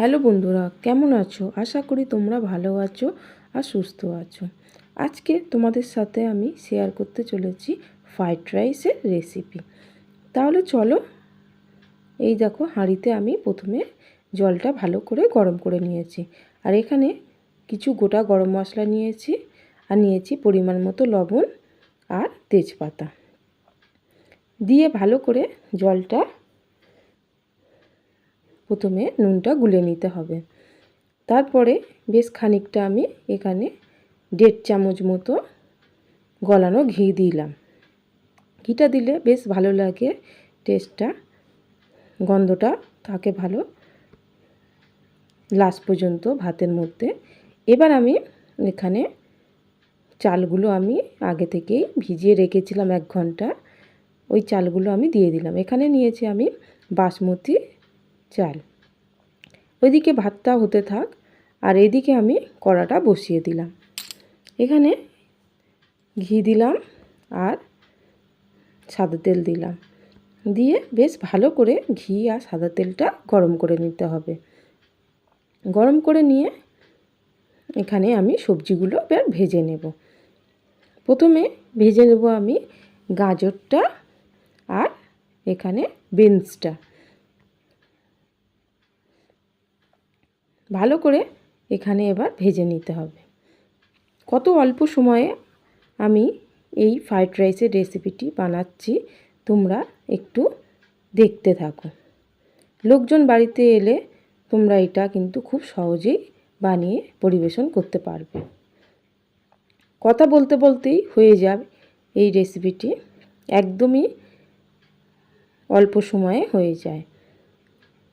Hello বন্ধুরা, কেমন আছো? আশা করি তোমরা ভালো আছো আর সুস্থ আছো। আজকে তোমাদের সাথে আমি শেয়ার করতে চলেছি ফ্রাইড রাইসের রেসিপি তাহলে চলো, এই দেখো হাঁড়িতে আমি প্রথমে জলটা ভালো করে গরম করে নিয়েছি। আর এখানে কিছু গোটা গরম মশলা নিয়েছি আর নিয়েছি পরিমাণ মতো লবণ আর তেজপাতা। দিয়ে ভালো করে জলটা প্রথমে নুনটা গুলে নিতে হবে। তারপরে বেশ খানিকটা আমি এখানে দেড় চামচ মতো গলানো ঘি দিলাম। ঘিটা দিলে বেশ ভালো লাগে টেস্টটা গন্ধটা থাকে ভালো। লাস্ট পর্যন্ত ভাতের মধ্যে। এবার আমি এখানে চালগুলো আমি আগে থেকেই ভিজিয়ে রেখেছিলাম এক ঘণ্টা। ওই চালগুলো আমি দিয়ে দিলাম। এখানে নিয়েছি আমি বাসমতি চাল। ওইদিকে ভাতটা হতে থাক আর এদিকে আমি কড়াটা বসিয়ে দিলাম। এখানে ঘি দিলাম আর সাদা তেল দিলাম। দিয়ে বেশ ভালো করে ঘি আর সাদা তেলটা গরম করে নিতে হবে। গরম করে নিয়ে এখানে আমি সবজিগুলো এবার ভেজে নেব। প্রথমে ভেজে নেব আমি গাজরটা আর এখানে বিনসটা। ভালো করে এখানে এবার ভেজে নিতে হবে। কত অল্প সময়ে আমি এই ফ্রাইড রাইসের রেসিপিটি বানাচ্ছি, তোমরা একটু দেখতে থাকো। লোকজন বাড়িতে এলে তোমরা এটা কিন্তু খুব সহজেই বানিয়ে পরিবেশন করতে পারবে। কথা বলতে বলতেই হয়ে যাবে এই রেসিপিটি একদমই অল্প সময়ে হয়ে যায়।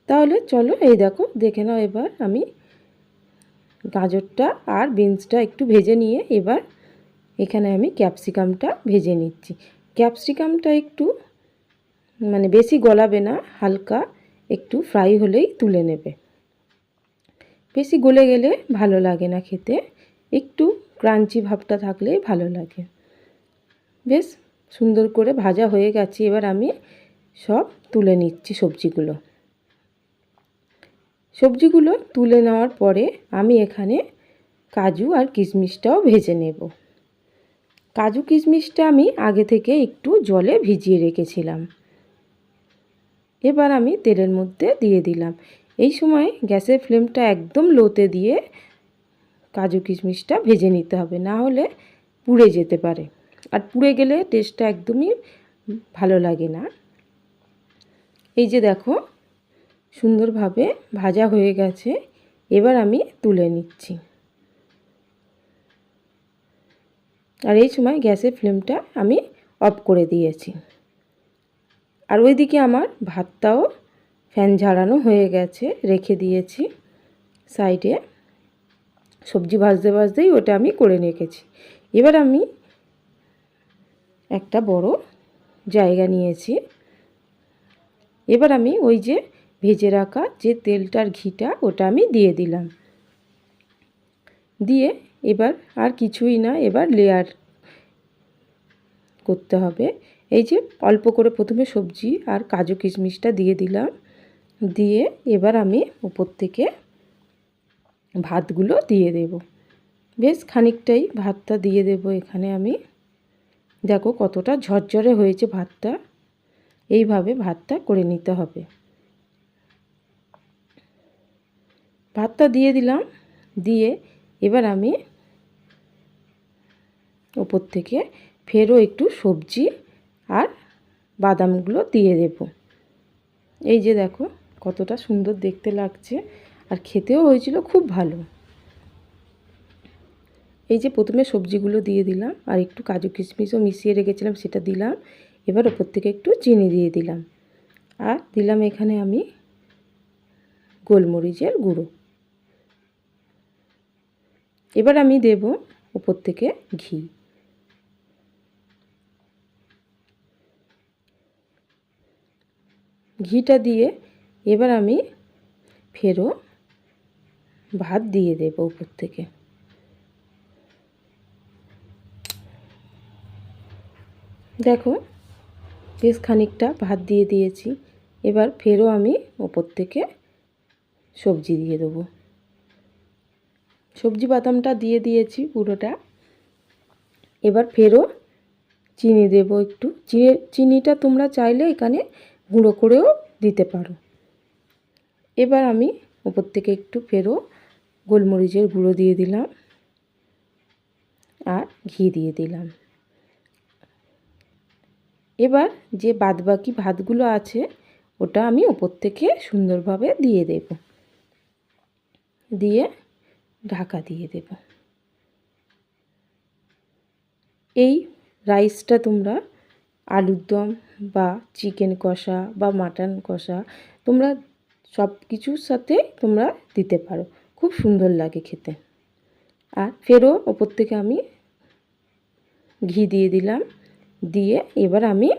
তাহলে চলো এই দেখো, দেখে নাও এবার আমি গাজরটা আর বিনসটা একটু ভেজে নিয়ে এবার এখানে আমি ক্যাপসিকামটা ভেজে নিচ্ছি। ক্যাপসিকামটা একটু মানে বেশি গলাবে না, হালকা একটু ফ্রাই হলেই তুলে নেবে। বেশি গলে গেলে ভালো লাগে না খেতে, একটু ক্রাঞ্চি ভাবটা থাকলেই ভালো লাগে। বেশ সুন্দর করে ভাজা হয়ে গেছে, এবার আমি সব তুলে নিচ্ছি সবজিগুলো। সবজিগুলো তুলে নেওয়ার পরে আমি এখানে কাজু আর কিশমিশটাও ভেজে নেব। কাজু কিশমিশটা আমি আগে থেকে একটু জলে ভিজিয়ে রেখেছিলাম। এবার আমি তেলের মধ্যে দিয়ে দিলাম। এই সময় গ্যাসের ফ্লেমটা একদম লোতে দিয়ে কাজু কিশমিশটা ভেজে নিতে হবে, না হলে পুড়ে যেতে পারে। আর পুড়ে গেলে টেস্টটা একদমই ভালো লাগে না। এই যে দেখো সুন্দরভাবে ভাজা হয়ে গেছে। এবার আমি তুলে নিচ্ছি। আর এই সময় গ্যাসের ফ্লেমটা আমি অফ করে দিয়েছি। আর ওইদিকে আমার ভাতটাও ফ্যান ঝাড়ানো হয়ে গেছে, রেখে দিয়েছি। সাইডে সবজি ভাজতে ভাজতেই ওটা আমি করে রেখেছি। এবার আমি একটা বড় জায়গা নিয়েছি। এবার আমি ওই যে ভেজে রাখা যে তেলটার ঘিটা, ওটা আমি দিয়ে দিলাম। দিয়ে এবার আর কিছুই না, এবার লেয়ার করতে হবে। এই যে অল্প করে প্রথমে সবজি আর কাজু কিশমিশটা দিয়ে দিলাম। দিয়ে এবার আমি উপর থেকে ভাতগুলো দিয়ে দেব। বেশ খানিকটাই ভাতটা দিয়ে দেব এখানে আমি। দেখো কতটা ঝরঝরে হয়েছে ভাতটা। এইভাবে ভাতটা করে নিতে হবে। ভাতটা দিয়ে দিলাম, দিয়ে এবার আমি ওপর থেকে ফেরও একটু সবজি আর বাদামগুলো দিয়ে দেব। এই যে দেখো, কতটা সুন্দর দেখতে লাগছে আর খেতেও হয়েছিল খুব ভালো। এই যে প্রথমে সবজিগুলো দিয়ে দিলাম আর একটু কাজু কিশমিশও মিশিয়ে রেখেছিলাম, সেটা দিলাম। এবার ওপর থেকে একটু চিনি দিয়ে দিলাম। আর দিলাম এখানে আমি গোলমরিচের গুঁড়ো। এবার আমি দেব উপর থেকে ঘি। ঘিটা দিয়ে এবার আমি ফেরো ভাত দিয়ে দেব উপর থেকে। দেখো, বেশ খানিকটা ভাত দিয়ে দিয়েছি। এবার ফেরও আমি ওপর থেকে সবজি দিয়ে দেবো। সবজি বাদামটা দিয়ে দিয়েছি পুরোটা। এবার ফেরও চিনি দেবো একটু। চিনি, চিনিটা তোমরা চাইলে এখানে গুঁড়ো করেও দিতে পারো। এবার আমি উপর থেকে একটু ফেরও গোলমরিচের গুঁড়ো দিয়ে দিলাম আর ঘি দিয়ে দিলাম। এবার যে বাদবাকি ভাতগুলো আছে, ওটা আমি উপর থেকে সুন্দরভাবে দিয়ে দেব। দিয়ে ঢাকা দিয়ে দেব। এই রাইসটা তোমরা আলুর দম বা চিকেন কষা বা মাটন কষা তোমরা সব কিছুর সাথে তোমরা দিতে পারো। খুব সুন্দর লাগে খেতে। আর ফেরও ওপর থেকে আমি ঘি দিয়ে দিলাম। দিয়ে এবার আমি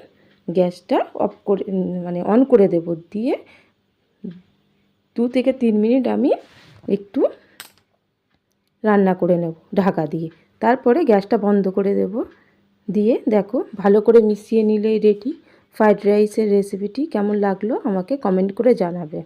গ্যাসটা অফ করে মানে অন করে দেব। দিয়ে দু থেকে তিন মিনিট আমি একটু রান্না করে নেব ঢাকা দিয়ে। তারপরে গ্যাসটা বন্ধ করে দেব। দিয়ে দেখো, ভালো করে মিশিয়ে নিলেই রেডি ফ্রাইড রাইসের রেসিপিটি কেমন লাগল আমাকে কমেন্ট করে জানাবে।